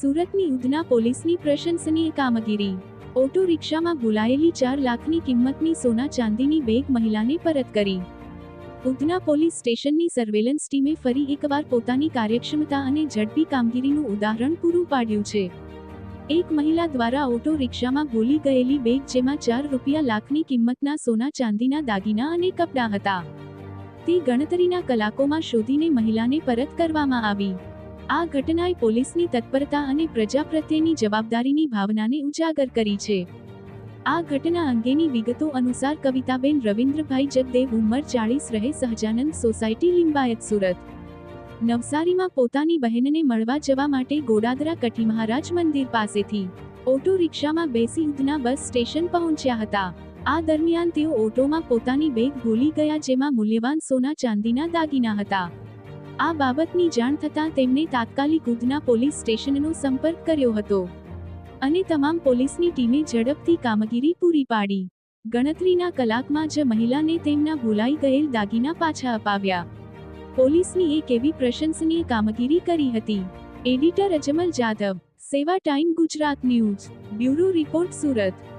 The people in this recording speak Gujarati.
સુરતની ઉધના પોલીસની પ્રશંસનીય કામગીરી. ઓટો રિક્ષામાં બોલાયેલી ચાર લાખની કિંમતની સોના ચાંદીની બેગ મહિલાને પરત કરી. ઉધના પોલીસ સ્ટેશનની સર્વેલન્સ ટીમે ફરી એકવાર પોતાની કાર્યક્ષમતા અને ઝડપી કામગીરીનું ઉદાહરણ પૂરું પાડ્યું છે. એક મહિલા દ્વારા ઓટો રિક્ષામાં ભૂલી ગયેલી બેગ જેમાં ચાર રૂપિયા લાખની કિંમતના સોના ચાંદીના દાગીના અને કપડાં હતા. તે ગણતરીના કલાકોમાં શોધીને મહિલાને પરત કરવામાં આવી. આ ઘટનાએ પોલીસની તત્પરતા અને પ્રજા પ્રત્યેની જવાબદારીની ભાવનાને ઉજાગર કરી છે. આ ઘટના અંગેની વિગતો અનુસાર કવિતાબેન રવિન્દ્રભાઈ જગદેવ ઉંમર ચાળીસ રહે સહજાનંદ સોસાયટી લિંબાયત, સુરત. નવસારીમાં પોતાની બહેનને મળવા જવા માટે ગોડાદરા કઠી મહારાજ મંદિર પાસેથી ઓટો રિક્ષામાં બેસી ઉધના બસ સ્ટેશન પહોંચ્યા હતા. આ દરમિયાન તેઓ ઓટોમાં પોતાની બેગ ભૂલી ગયા જેમાં મૂલ્યવાન સોના ચાંદીના દાગીના હતા. આ બાબતની જાણ થતાં તેમણે તાત્કાલિક ઉધના પોલીસ સ્ટેશનનો સંપર્ક કર્યો હતો અને તમામ પોલીસની ટીમે ઝડપથી કામગીરી પૂરી પાડી. ગણતરીના કલાકમાં જ મહિલાને તેમના ભૂલાઈ ગયેલ દાગીના પાછા અપાવ્યા. પોલીસની એક એવી પ્રશંસનીય કામગીરી કરી હતી. એડિટર અજમલ જાદવ, સેવા time Gujarat news, bureau report Surat.